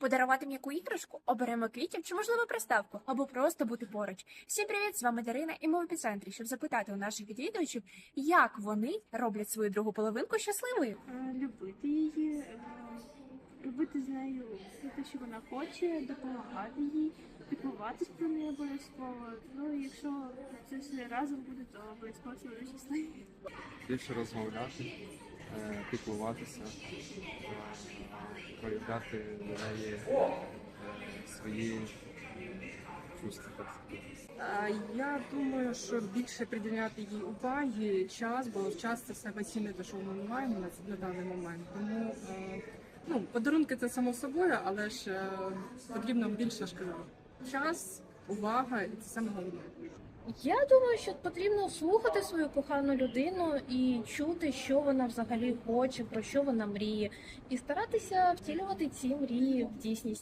Подарувати м'яку іграшку, оберемо квітів чи можливо приставку, або просто бути поруч. Всім привіт! З вами Дарина, і ми в епіцентрі, щоб запитати у наших відвідувачів, як вони роблять свою другу половинку щасливою. Е, любити її, е, робити з нею все те, що вона хоче, допомагати їй, піклуватись про неї обов'язково. Ну і якщо це все разом буде, то обов'язково всі будуть щасливі. більше розмовляти, е, піклуватися, проявляти до неї е, свої чувства. Я думаю, що більше приділяти їй уваги, час, бо час це все цінне, що ми маємо на, даний момент. Тому е, ну, подарунки це само собою, але ж е, потрібно більше ж час, увага, і це саме головне. Я думаю, що потрібно слухати свою кохану людину і чути, що вона взагалі хоче, про що вона мріє, і старатися втілювати ці мрії в дійсність.